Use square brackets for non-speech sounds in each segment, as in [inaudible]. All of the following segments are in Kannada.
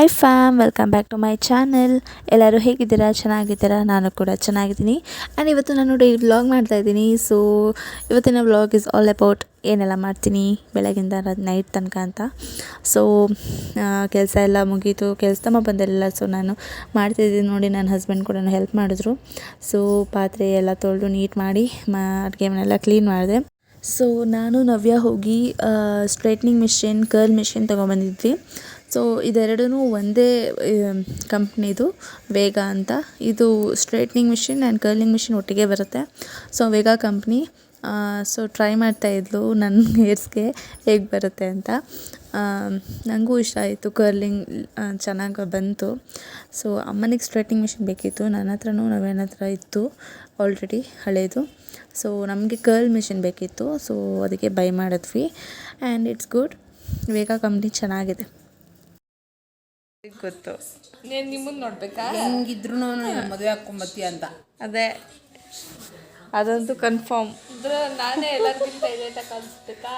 Hi fam welcome back to my channel ಎಲ್ಲರೂ ಹೇಗಿದ್ದೀರಾ? ಚೆನ್ನಾಗಿದ್ದೀರಾ? ನಾನು ಕೂಡ ಚೆನ್ನಾಗಿದ್ದೀನಿ. ಆ್ಯಂಡ್ ಇವತ್ತು ನಾನು ಡೈಲಿ ವ್ಲಾಗ್ ಮಾಡ್ತಾಯಿದ್ದೀನಿ ಸೊ ಇವತ್ತಿನ ವ್ಲಾಗ್ ಇಸ್ ಆಲ್ ಅಬೌಟ್ ಏನೆಲ್ಲ ಮಾಡ್ತೀನಿ ಬೆಳಗಿಂದ ನೈಟ್ ತನಕ ಅಂತ. ಸೊ ಕೆಲಸ ಎಲ್ಲ ಮುಗೀತು. ಕೆಲಸ ತಮ್ಮ ಬಂದಿರಲಿಲ್ಲ. ಸೊ ನಾನು ಮಾಡ್ತಿದ್ದೀನಿ ನೋಡಿ, ನನ್ನ ಹಸ್ಬೆಂಡ್ ಕೂಡ ಹೆಲ್ಪ್ ಮಾಡಿದ್ರು. ಸೊ ಪಾತ್ರೆ ಎಲ್ಲ ತೊಳೆದು ನೀಟ್ ಮಾಡಿ, ಮಾ, ಅಡುಗೆ ಮನೆಲ್ಲ ಕ್ಲೀನ್ ಮಾಡಿದೆ. ಸೊ ನಾನು ನವ್ಯ ಹೋಗಿ ಸ್ಟ್ರೈಟ್ನಿಂಗ್ ಮಿಷಿನ್ ಕರ್ಲ್ ಮಿಷಿನ್ ತೊಗೊಂಬಂದಿದ್ವಿ ಸೊ ಇದೆರಡೂ ಒಂದೇ ಕಂಪ್ನಿದು, ವೇಗ ಅಂತ. ಇದು straightening machine and curling machine ಒಟ್ಟಿಗೆ ಬರುತ್ತೆ. ಸೊ ವೇಗ ಕಂಪ್ನಿ ಸೊ ಟ್ರೈ ಮಾಡ್ತಾಯಿದ್ಲು ನನ್ನ ಹೇರ್ಸ್ಗೆ ಹೇಗೆ ಬರುತ್ತೆ ಅಂತ. ನನಗೂ ಇಷ್ಟ ಆಯಿತು ಕರ್ಲಿಂಗ್ ಚೆನ್ನಾಗಿ ಬಂತು. ಸೊ ಅಮ್ಮನಿಗೆ ಸ್ಟ್ರೈಟ್ನಿಂಗ್ ಮಿಷಿನ್ ಬೇಕಿತ್ತು ನನ್ನ ಹತ್ರನೂ ನವೇನ ಹತ್ರ ಇತ್ತು ಆಲ್ರೆಡಿ ಹಳೇದು. ಸೊ ನಮಗೆ ಕರ್ಲ್ ಮಿಷಿನ್ ಬೇಕಿತ್ತು ಸೊ ಅದಕ್ಕೆ ಬೈ ಮಾಡಿದ್ವಿ. And it's good Vega company ಚೆನ್ನಾಗಿದೆ. ಗೊತ್ತು. ನೀನು ನಿಮ್ಮನ್ನು ನೋಡ್ಬೇಕಾ? ಹೆಂಗಿದ್ರು ಮದುವೆ ಹಾಕೊಂಬತ್ತಿ ಅಂತ. ಅದೇ. ಅದಂತೂ ಕನ್ಫರ್ಮ್ ನಾನೇ ಎಲ್ಲರಿಗಿಂತ ಇದೆ ಕಲಿಸ್ಬೇಕಾ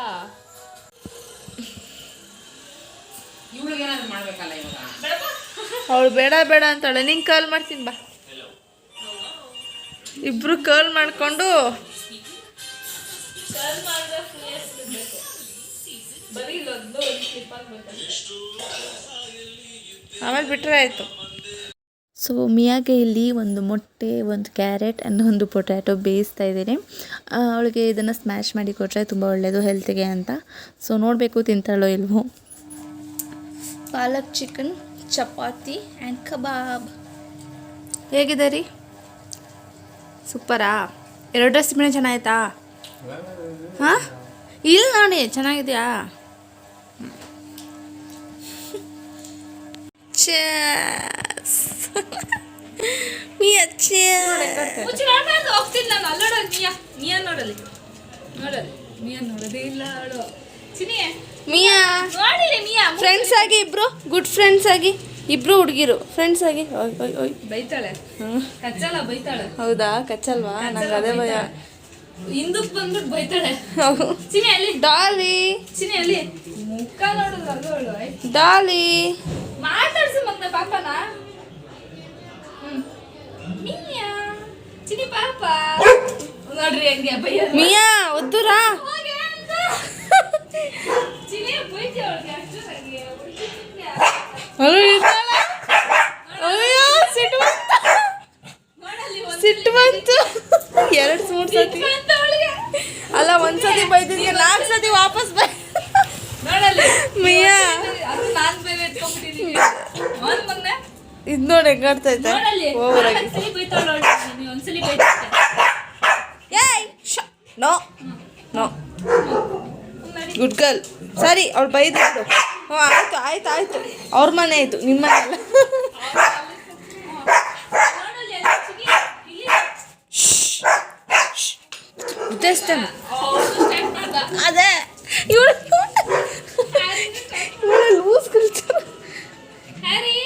ಅವಳು ಬೇಡ ಬೇಡ ಅಂತಾಳೆ. ನಿಂಗೆ ಕಾಲ್ ಮಾಡ್ತೀನಿ ಬಾ. ಇಬ್ರು ಕರ್ಲ್ ಮಾಡಿಕೊಂಡು. ಬರೀ ಆಮೇಲೆ ಬಿಟ್ಟರೆ ಆಯಿತು. ಸೊ ಮಿಯಾಗೆ ಇಲ್ಲಿ ಒಂದು ಮೊಟ್ಟೆ ಒಂದು ಕ್ಯಾರೆಟ್ ಆ್ಯಂಡ್ ಒಂದು ಪೊಟ್ಯಾಟೊ ಬೇಯಿಸ್ತಾ ಇದ್ದೀನಿ. ಅವಳಿಗೆ ಇದನ್ನು ಸ್ಮ್ಯಾಶ್ ಮಾಡಿ ಕೊಟ್ಟರೆ ತುಂಬ ಒಳ್ಳೆಯದು ಹೆಲ್ತಿಗೆ ಅಂತ. ಸೊ ನೋಡಬೇಕು ತಿಂತಾಳೋ ಇಲ್ವೋ. Palak chicken chapati and kebab. ಹೇಗಿದೆ ರೀ? ಸೂಪರಾ? ಎರಡು ರೆಸಿಪಿನೇ ಚೆನ್ನಾಗಿತ್ತಾ ಹಾಂ? ಇಲ್ಲ ನೋಡಿ ಚೆನ್ನಾಗಿದೆಯಾ? [laughs] Cheers. Mia, ಚಸ್ ಮುಚ್ಚಿ ಮಾಡ್ಬಾರ್ದು ಹೋಗ್ತೀನಿ ನಾನು ಅಲ್ಲೋಡಲ್ಲಿ ಮಿಯಾ ಮಿಯಾ ನೋಡಲಿ ನೋಡಲಿ ಮಿಯಾ ನೋಡೋದೇ ಇಲ್ಲ ಅವಳು. ಚಿನಿ ಮಿಯಾ. ನೋಡಿರಿ ಮಿಯಾ ಫ್ರೆಂಡ್ಸ್ ಆಗಿ ಇಬ್ರು ಗುಡ್ ಫ್ರೆಂಡ್ಸ್ ಆಗಿ ಇಬ್ರು ಹುಡುಗಿರು. ಫ್ರೆಂಡ್ಸ್ ಆಗಿ ಓಯ್ ಓಯ್ ಓಯ್. ಬೈತಾಳೆ. ಕಚ್ಚಲ್ಲ ಬೈತಾಳೆ. ಹೌದಾ? ಕಚ್ಚಲ್ವಾ? ನಂಗೆ ಅದೇ ಭಯ. ಹಿಂದಕ್ಕೆ ಬಂದ್ಬಿಟ್ಟು ಬೈತಾಳೆ. ಚಿನಿ ಅಲ್ಲಿ. ಡಾಲಿ. ಚಿನಿ ಅಲ್ಲಿ. ಮುಖ ಡಾಲಿ. ಮಾತಾಡ್ಸು ಪಾಪನ? ಮಿಯಾ ಚಿನಿ ಪಾಪ. ನೋಡ್ರಿ ಹಂಗೆ ಅಪ್ಪಯ್ಯ ಮಿಯಾ ಒದ್ದುರಾ? ಚಿನಿ ಬೈತಿ ಅವಳಿಗೆ ಅಷ್ಟು ನಂಗೆ. ಅಯ್ಯೋ ಸಿಟ್ಟು ಬಂತು. ನೋಡಲ್ಲಿ ಒಂದು ಸಿಟ್ಟು ಬಂತು. ಎರಡು ಮೂರು ಸತಿ. ಅಲ್ಲ ಒಂದ್ಸತಿ ಬೈದಿದ್ದೆ ನಾಲ್ಕು ಸತಿ ವಾಪಸ್ ಬೈ ಮಿಯಾ ಅದು ನಾನ್ ಬೇರೆ ಎತ್ಕೊಂಡ್ಬಿಟ್ಟಿದೀನಿ ಒಂದ್ ಮಗ್ನ ಇದು ನೋಡಿ ಹೆಂಗಾಡ್ತೈತೆ ಓವರ್ ಆಗಿ ಏಯ್ ನೋ ನೋ. ಗುಡ್ ಗರ್ಲ್ ಸರಿ ಅವ್ಳು ಬೈದಿದ್ದು ಹ್ಞೂ ಆಯ್ತು ಆಯ್ತು ಆಯ್ತು. ಅವ್ರ ಮನೆ ಆಯ್ತು ನಿಮ್ಮ ಮನೆ ಅಲ್ಲ. ನೋಡಲ್ಲಿ ಅಲ್ಲಿ ಚಿನಿ ಇಲ್ಲಿ ಜಸ್ಟ್ ಅವ್ನು ಸ್ಟಾರ್ಟ್ ಮಾಡ್ದ ಅದೇ ಇವಳು ಹ್ಯಾರಿನ start ಇವಳು ಲೂಸ್ ಕಲ್ಚರ್ ಹ್ಯಾರಿ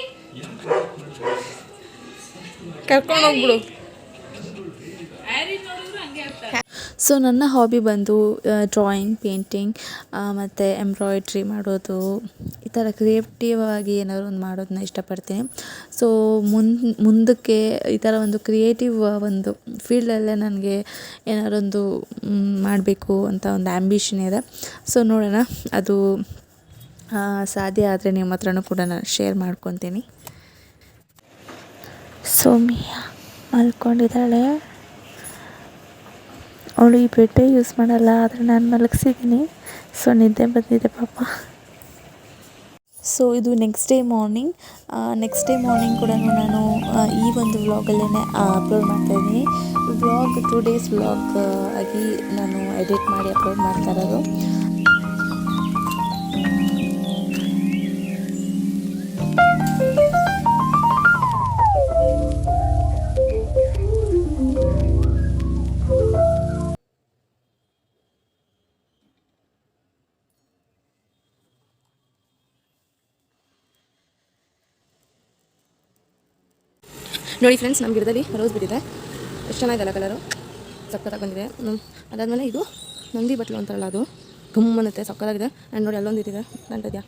ಕರ್ಕೊಂಡು ಹೋಗ್ಬಿಡು. ಹ್ಯಾರಿ ನೋಡಿದ್ರು ಹಂಗೆ ಆಗ್ತಾರೆ ಸೊ ನನ್ನ ಹಾಬಿ ಬಂದು ಡ್ರಾಯಿಂಗ್ ಪೇಂಟಿಂಗ್ ಮತ್ತು ಎಂಬ್ರಾಯ್ಡ್ರಿ ಮಾಡೋದು, ಈ ಥರ ಕ್ರಿಯೇಟಿವ್ ಆಗಿ ಏನಾದ್ರು ಒಂದು ಮಾಡೋದನ್ನ ಇಷ್ಟಪಡ್ತೀನಿ. ಸೊ ಮುಂದೆ ಮುಂದಕ್ಕೆ ಈ ಥರ ಒಂದು ಕ್ರಿಯೇಟಿವ್ ಒಂದು ಫೀಲ್ಡಲ್ಲೇ ನನಗೆ ಏನಾರೊಂದು ಮಾಡಬೇಕು ಅಂತ ಒಂದು ಆ್ಯಂಬಿಷನ್ ಇದೆ. ಸೊ ನೋಡೋಣ. ಅದು ಸಾಧ್ಯ ಆದರೆ ನಿಮ್ಮ ಹತ್ರನೂ ಕೂಡ ನಾನು ಶೇರ್ ಮಾಡ್ಕೊತೀನಿ. ಸೌಮ್ಯ ಮಲ್ಕೊಂಡಿದ್ದಾಳೆ. ಅವಳು ಈ ಬೆಡ್ಡೇ ಯೂಸ್ ಮಾಡಲ್ಲ, ಆದರೆ ನಾನು ಮಲಗಿಸಿದ್ದೀನಿ ಸೊ ನಿದ್ದೆ ಬಂದಿದೆ ಪಾಪ. ಸೊ ಇದು next day morning next day morning ಕೂಡ ನಾನು ಈ ಒಂದು ವ್ಲಾಗಲ್ಲೇ ಅಪ್ಲೋಡ್ ಮಾಡ್ತಾಯಿದ್ದೀನಿ. ವ್ಲಾಗ್ ಟೂ ಡೇಸ್ ವ್ಲಾಗ್ ಆಗಿ ನಾನು ಎಡಿಟ್ ಮಾಡಿ ಅಪ್ಲೋಡ್ ಮಾಡ್ತಾ ಇರೋದು. ನೋಡಿ ಫ್ರೆಂಡ್ಸ್ ನಮ್ಮ ಗಿಡದಲ್ಲಿ ರೋಸ್ ಬಿಟ್ಟಿದೆ ಎಷ್ಟು ಚೆನ್ನಾಗಿದೆಲ್ಲ ಕಲರು ಸಕ್ಕತ್ತಾಗಿ ಬಂದಿದೆ. ಅದಾದಮೇಲೆ ಇದು ನಂದಿ ಬಟ್ಲು ಅಂತಾರಲ್ಲ ಅದು. ಗುಮ್ಮನತ್ತೆ ಸಕ್ಕತ್ತಾಗಿದೆ. ಆ್ಯಂಡ್ ನೋಡಿ ಅಲ್ಲೊಂದು ಇದಿದೆ ನಂಟದ್ಯಾ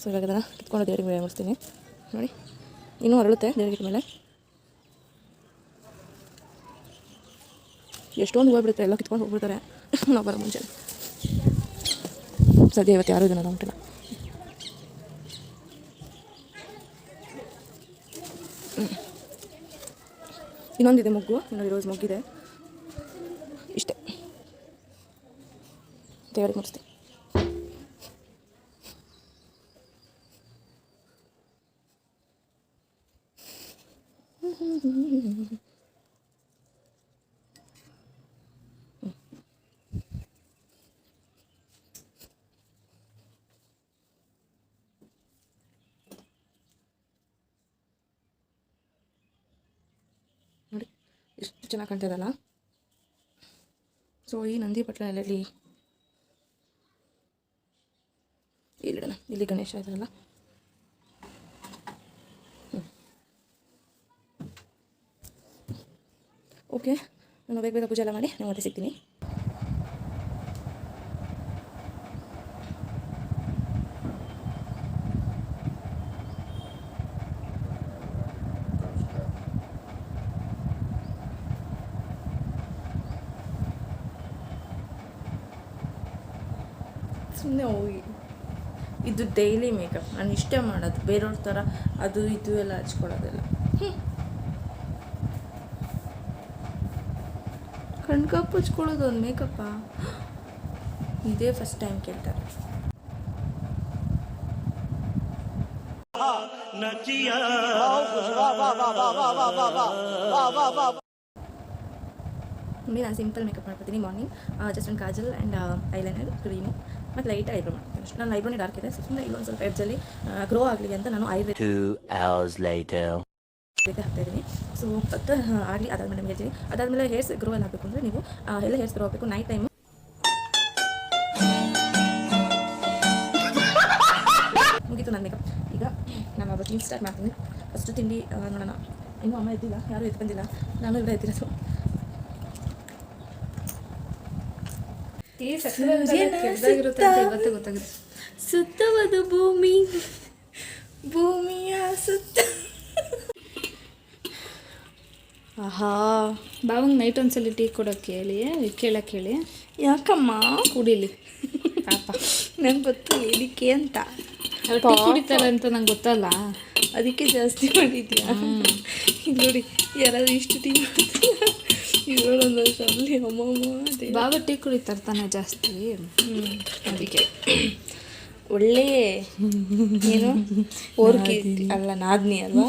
ಸೊ ಇವಾಗ ಅದನ್ನು ಕಿತ್ಕೊಂಡು ದೇವರಿಗೆ ಮೇಲೆ ನೋಡಿ. ಇನ್ನೂ ಹೊರಳುತ್ತೆ ದೇವರಿಗೆ ಮೇಲೆ. ಎಷ್ಟೊಂದು ಹೋಗ್ಬಿಡುತ್ತೆ ಎಲ್ಲ ಕಿತ್ಕೊಂಡು ಹೋಗ್ಬಿಡ್ತಾರೆ. [laughs] ನಾವು ಬರೋ ಮುಂಚೆ ಸದ್ಯ ಇವತ್ತು ಯಾರೂ ಇದನ್ನು ಉಂಟಿಲ್ಲ ಇನ್ನೊಂದಿದೆ ಮೊಗ್ಗು. ಇನ್ನೊಂದು ರೋಸ್ ಮೊಗ್ಗಿದೆ. ಇಷ್ಟೇ. ದೇವರಿಗೆ ಮುಡಿಸ್ತೀನಿ ನೋಡಿ ಎಷ್ಟು ಚೆನ್ನಾಗಿ ಕಾಣ್ತಿದಲ್ಲ ಸೊ ಈ ನಂದಿ ಎಲ್ಲೆಲ್ಲಿ ಇಲ್ಲಿಡೋಣ. ಇಲ್ಲಿ ಗಣೇಶ ಇದಲ್ಲ ಓಕೆ ನಾನು ಬೇಗ ಬೇಗ ಪೂಜೆ ಎಲ್ಲ ಮಾಡಿ, ನಾನು ಮತ್ತೆ ಸಿಗ್ತೀನಿ. ಸುಮ್ಮನೆ ಹೋಗಿ. ಇದು ಡೈಲಿ ಮೇಕಪ್ ನಾನು ಇಷ್ಟೇ ಮಾಡೋದು. ಬೇರೆಯವ್ರ ಥರ ಅದು, ಇದು ಎಲ್ಲ ಹಚ್ಕೊಳ್ಳೋದಿಲ್ಲ. ಕಣ್ಕಪ್ ಹಚ್ಕೊಳ್ಳೋದು ಒಂದು ಮೇಕಪ್ಪ ಇದೇ ಫಸ್ಟ್ ಟೈಮ್ ಕೇಳ್ತಾರೆ. ನಾನು ಸಿಂಪಲ್ ಮೇಕಪ್ ಮಾಡ್ಕೊತೀನಿ. ಮಾರ್ನಿಂಗ್ ಜಸ್ಟ್ ಒಂದು ಕಾಜಲ್ ಆ್ಯಂಡ್ ಐಲೈನರ್ ಕ್ರೀಮು ಮತ್ತು ಲೈಟ್ ಐಬ್ರೋ ಮಾಡ್ತೀನಿ ಅಷ್ಟು ನನ್ನ ಐಬ್ರೋನೇ ಡಾರ್ಕ್ ಇದೆ. ಸುಮ್ಮನೆ ಇಲ್ಲೊಂದು ಸ್ವಲ್ಪ ಎಡ್ಜಲ್ಲಿ ಗ್ರೋ ಆಗಲಿ ಅಂತ ನಾನು ಐ hours later. ಹಾಕ್ತಾ ಇದ್ದೀನಿ ಸೊ ಅದು ಆಗಲಿ ಅದಾದ್ಮೇಲೆ ನಿಮಗೆ ಹೇಳ್ತೀನಿ. ಅದಾದಮೇಲೆ ಹೇರ್ಸ್ ಗ್ರೋ ಎಲ್ಲ ಆಗಬೇಕು ಅಂದರೆ ನೀವು ಎಲ್ಲ ಹೇರ್ಸ್ ಗ್ರೋ ಆಗಬೇಕು. ನೈಟ್ ಟೈಮು ಮುಗೀತು ನನ್ನ ಮೇಕಪ್ ಈಗ ನಾನು ರೂಟೀನ್ ಸ್ಟಾರ್ಟ್ ಮಾಡ್ತೀನಿ ಫಸ್ಟು ತಿಂಡಿ ನೋಡೋಣ. ಇನ್ನೂ ಅಮ್ಮ ಎದ್ದಿಲ್ಲ. ಯಾರೂ ಎದ್ದು ಬಂದಿಲ್ಲ ನಾನು ಇವರೇ ಎದ್ದಿರೋದು. ಈ ಗೊತ್ತಾಗುತ್ತೆ. ಸುತ್ತವದು ಭೂಮಿ. ಭೂಮಿಯ ಸುತ್ತ. ಆಹಾ. ಬಾವಂಗ್ ನೈಟ್ ಒಂದ್ಸಲಿ ಟೀ ಕೊಡೋಕೆ ಹೇಳಿ ಕೇಳಕ್ಕೆ ಹೇಳಿ ಯಾಕಮ್ಮ? ಕುಡೀಲಿ. ಪಾಪ. ನಂಗೆ ಗೊತ್ತು ಇದಕ್ಕೆ ಅಂತ. ಕುಡಿತಾರೆ ಅಂತ ನಂಗೆ ಗೊತ್ತಲ್ಲ. ಅದಕ್ಕೆ ಜಾಸ್ತಿ ಮಾಡಿದ್ಯಾ? ಇಲ್ಲಿ ನೋಡಿ ಯಾರಾದ್ರೂ ಇಷ್ಟು ಟೀ ಅದೇ ಬಾವ ಟೀ ಜಾಸ್ತಿ. ಅದಕ್ಕೆ ಒಳ್ಳೆ ಏನು? ಓರ್ಕಿ ಅಲ್ಲ ನಾದ್ನಿ ಅಲ್ವಾ?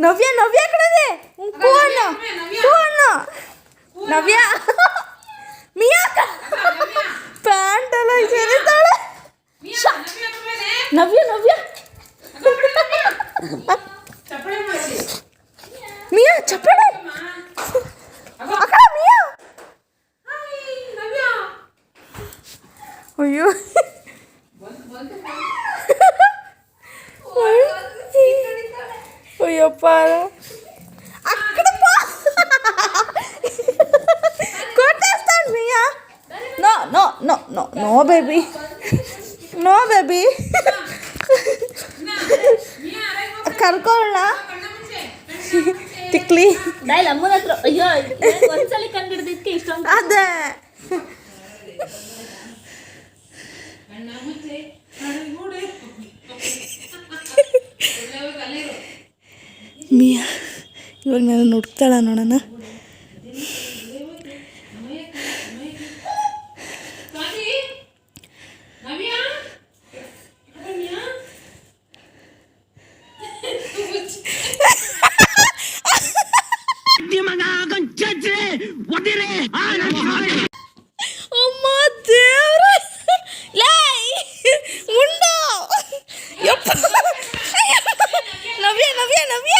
ನವ್ಯ ನವ್ಯ. ನವ್ಯ? ಮಿಯಾ ಪ್ಯಾಂಟ್ ಎಲ್ಲ ಸೇರಿದ್ದಾಳೆ ನವ್ಯ ನವ್ಯ ಮಿಯಾ ಚಪ್ಪಳೆ? ಅಕ್ಕ ಮಿಯಾ? ಅಯ್ಯೋ. Ayyappa. No no no no baby. Baby no baby ಕರ್ಕೊಳ್ಳ ತಿಕ್ಲಿ ಅಮ್ಮನ ಹತ್ರ ಅಯ್ಯೋ ಒಂದ್ಸಲಿ ಕಂಡಿಡ್ದಿದ್ಕೆ ಇಷ್ಟೊಂದು ಅದೇ. ಮಿಯಾ ಇವಾಗ ನಾನು ನುಡ್ತಾಳ ನೋಡೋಣ ಅಮ್ಮ ದೇವ್ರ ಲೈ ಮುಂಡ ಯಪ್ಪ ನವ್ಯ ನವ್ಯ ನವ್ಯ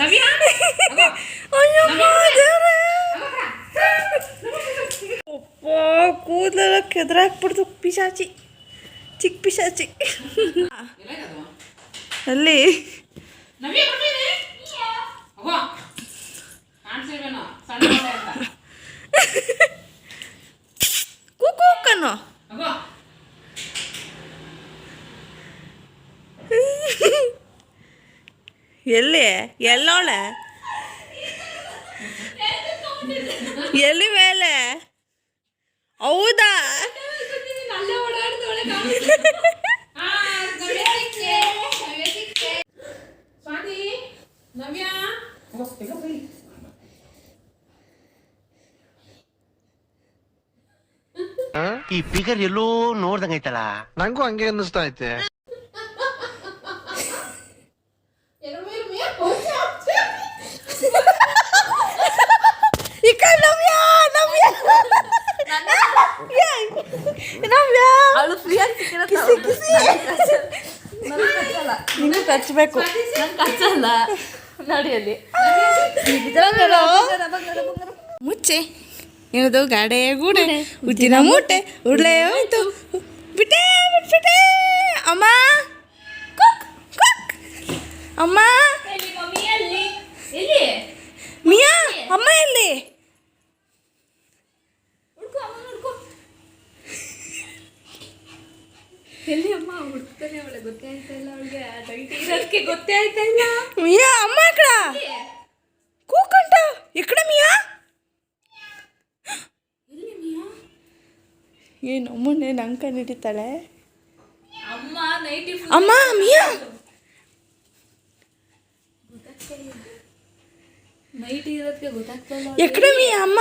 ಪಿಶಾಚಿ ಚಿಕ್ಕ ಪಿಶಾಚಿ ಎಲ್ಲಾಗದು ಅಲ್ಲಿ ನವ್ಯ ಬರ್ತೀನಿ ಅಗೋ ಕಾಣಿಸಿಲ್ವೇನೋ ಸಣ್ಣ ಮಳೆ ಅಂತ. ಕೂಕು ಕಣ್ಣು ಅಗೋ ಎಲ್ಲಿ? ಎಲ್ಲೋಳೆ? ಎಲ್ಲಿ ಮೇಲೆ? ಹೌದಾ? ಈ ಫಿಗರ್ ಎಲ್ಲೋ ನೋಡ್ದಂಗೈತಲ್ಲ ನಂಗೂ ಹಂಗೆ ಅನ್ನಿಸ್ತಾ ಐತೆ. ಈ ಕಡೆ ನವ್ಯ ನವ್ಯ ಕಿಸಿ ಕಿಸಿ ನಿನಗೆ ಕಚ್ಚಬೇಕು ಕಚ್ಚಲ್ಲ ನಡಿಯಲ್ಲಿ ಮುಚ್ಚೆ ಏನದು ಗಾಡೆ ಗೂಡೆ ಉದ್ದಿನ ಮೂಟೆ ಉಡ್ಲೆ ಹೋಯ್ತು ಬಿಟ್ಟೆ ಬಿಟ್ಬಿಟ್ಟೆ ಅಮ್ಮ ಕುಕ್, ಕುಕ್. ಅಮ್ಮ ಎಲ್ಲಿ ಮಮ್ಮಿ ಎಲ್ಲಿ ಎಲ್ಲಿ ಮಿಯಾ ಅಮ್ಮ ಎಲ್ಲಿ ಹುಡ್ಕೋ ಅಮ್ಮ ಹುಡ್ಕೋ ಎಲ್ಲಿ ಅಮ್ಮ? ಹುಡುಕ್ತಾನೆ ಅವಳೆ ಗೊತ್ತೇ ಇಲ್ಲ ಅವಳಿಗೆ? ಇರೋದಕ್ಕೆ ಗೊತ್ತೇ ಆಯ್ತಾ ಇಲ್ಲ? ಮಿಯಾ ಅಮ್ಮ ಇಕ್ಕಡ ಕೂಕಂಟ ಇಕ್ಕಡ ಮಿಯಾ? ಎಲ್ಲಿ ಮಿಯಾ? ಏ ಅಮ್ಮನೇ ನಂಕ ನೀಡಿತಾಳೆ ಅಮ್ಮ ನೈಟಿ ಅಮ್ಮ ಮಿಯಾ? ನೈಟ್ ಇರೋದಕ್ಕೆ ಗೊತ್ತಾಗ್ತಾ ಇಲ್ಲ ಎಕ್ಕಡ ಮಿಯಾ ಅಮ್ಮ?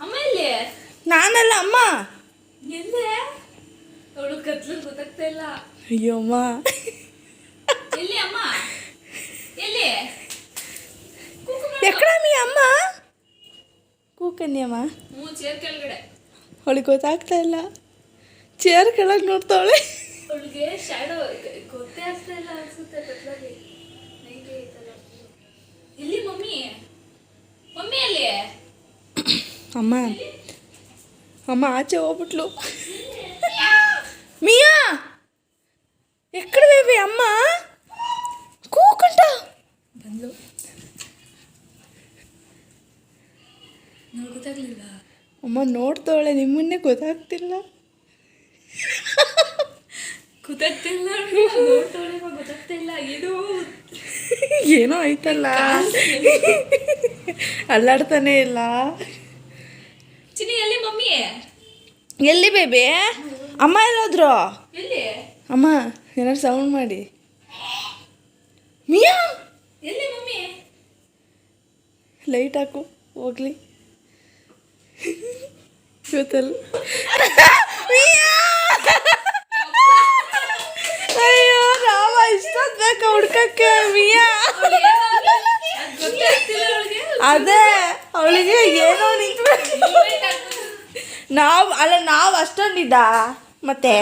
ಅಮ್ಮ ಎಲ್ಲಿ? ನಾನಲ್ಲ ಅಮ್ಮ? ಎಲ್ಲೇ? ಅವಳು ಕತ್ಲು ಗೊತ್ತಾಗ್ತಾ ಇಲ್ಲ. ಅಯ್ಯೋ ಅಮ್ಮ. ಎಲ್ಲಿ ಅಮ್ಮ? ಎಲ್ಲಿ? ಎಕ್ಕಡ ಮಿಯಾ ಅಮ್ಮ? ಕೂಕನ್ನಿ ಅಮ್ಮ? ಹ್ಞೂ ಚೇರ್ ಕೆಳಗಡೆ. ಅವಳಿಗೆ ಗೊತ್ತಾಗ್ತಾ ಇಲ್ಲ. ಚೇರ್ ಕೆಳಗೆ ನೋಡ್ತಾವಳೆ. ಅವಳಿಗೆ ಶಾಡೋ ಗೊತ್ತೇ ಆಗ್ತಾ ಇಲ್ಲ ಅನ್ಸುತ್ತೆ ಕತ್ಲಲ್ಲಿ. ನೈಟಿ ಐತಲ್ಲ ಎಲ್ಲಿ ಮಮ್ಮಿ? ಮಮ್ಮಿ ಅಲ್ಲಿ? ಅಮ್ಮ. ಅಮ್ಮ ಆಚೆ ಹೋಗ್ಬಿಟ್ಲು. ಮಿಯಾ! ఎక్కడ ಬೇಬಿ ಅಮ್ಮ? ಕೂಕಂಟ. ಬಂದ್ಲು. ನೋಡಿ ಗೊತ್ತಾಗ್ಲಿಲ್ಲ ಅಮ್ಮ ನೋಡ್ತಾವಳೆ ನಿಮ್ಮನ್ನೇ ಗೊತ್ತಾಗ್ತಿಲ್ಲ. ಗೊತ್ತಾಗ್ತಿಲ್ಲ. ನೋಡ್ತಾಳೆ ಗೊತ್ತಾಗ್ತಿಲ್ಲ. ಇದು ಏನೋ ಆಯ್ತಲ್ಲ ಅಲ್ಲಾಡ್ತಾನೆ ಇಲ್ಲ. ಚಿನ್ನಿ ಎಲ್ಲಿ ಮಮ್ಮಿ? ಎಲ್ಲಿ ಬೇಬಿ? ಅಮ್ಮ ಎಲ್ಲೋದ್ರು? ಎಲ್ಲಿ? ಅಮ್ಮ ಏನಾದ್ರು ಸೌಂಡ್ ಮಾಡಿ. ಮಿಯಾ? ಲೈಟ್ ಹಾಕು ಹೋಗ್ಲಿ. ಇವತ್ತಲ್ಲ! ಅಯ್ಯೋ ರಾಮ ಇಷ್ಟ ಬೇಕಾ ಹುಡ್ಕಕ್ಕೆ ಮಿಯಾ. ಅದೇ ಅವಳಿಗೆ ಏನೋ ನಿಂತ್ಬೇಕು ನಾವು ಅಲ್ಲ ನಾವು ಅಷ್ಟೊಂದಿದ್ದ? ಮತ್ತೆ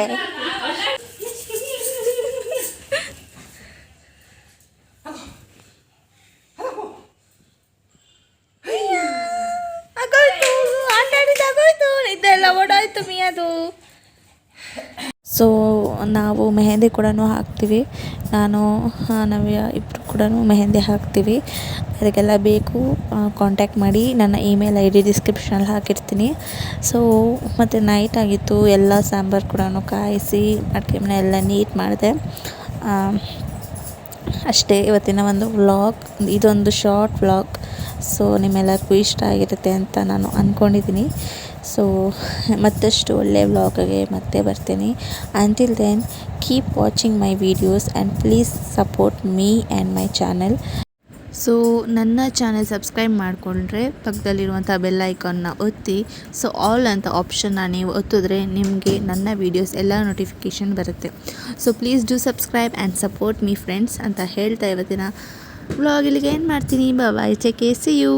ಇದೆಲ್ಲ ಓಡಾಯ್ತು ಮಿಯದು. ಸೊ ನಾವು ಮೆಹಂದಿ ಕೂಡ ಹಾಕ್ತೀವಿ. ನಾನು ನವ್ಯ ಇಬ್ಬರು ಕೂಡ ಮೆಹಂದಿ ಹಾಕ್ತೀವಿ. ಅದಕ್ಕೆಲ್ಲ ಬೇಕು. ಕಾಂಟ್ಯಾಕ್ಟ್ ಮಾಡಿ ನನ್ನ ಇಮೇಲ್ ಐ ಡಿ ಡಿಸ್ಕ್ರಿಪ್ಷನಲ್ಲಿ ಹಾಕಿರ್ತೀನಿ. ಸೊ ಮತ್ತು ನೈಟ್ ಆಗಿತ್ತು. ಎಲ್ಲ ಸಾಂಬಾರು ಕೂಡ ಕಾಯಿಸಿ, ಅಡುಗೆ ಮನೆ ಎಲ್ಲ ನೀಟ್ ಮಾಡಿದೆ. ಅಷ್ಟೇ ಇವತ್ತಿನ ಒಂದು ವ್ಲಾಗ್ ಇದೊಂದು ಶಾರ್ಟ್ ವ್ಲಾಗ್ ಸೊ ನಿಮ್ಮೆಲ್ಲರಿಗೂ ಇಷ್ಟ ಆಗಿರುತ್ತೆ ಅಂತ ನಾನು ಅಂದ್ಕೊಂಡಿದ್ದೀನಿ ಸೊ ಮತ್ತಷ್ಟು ಒಳ್ಳೆಯ ವ್ಲಾಗ್ಗೆ ಮತ್ತೆ ಬರ್ತೀನಿ. Until then keep watching my videos and please support me and my channel so ನನ್ನ ಚಾನೆಲ್ ಸಬ್ಸ್ಕ್ರೈಬ್ ಮಾಡಿಕೊಂಡ್ರೆ ಪಕ್ಕದಲ್ಲಿರುವಂಥ ಬೆಲ್ ಐಕಾನ್ನ ಒತ್ತಿ. ಸೊ ಆಲ್ ಅಂತ ಆಪ್ಷನ್ನ ನೀವು ಒತ್ತಿದ್ರೆ ನಿಮಗೆ ನನ್ನ ವೀಡಿಯೋಸ್ ಎಲ್ಲ ನೋಟಿಫಿಕೇಷನ್ ಬರುತ್ತೆ. So please do subscribe and support me friends ಅಂತ ಹೇಳ್ತಾ ಇವತ್ತಿನ ವ್ಲಾಗ್ ಇಲ್ಲಿಗೆ ಏನು ಮಾಡ್ತೀನಿ? ಬಾಯ್ ಚೆಕ್ ಸಿ ಯು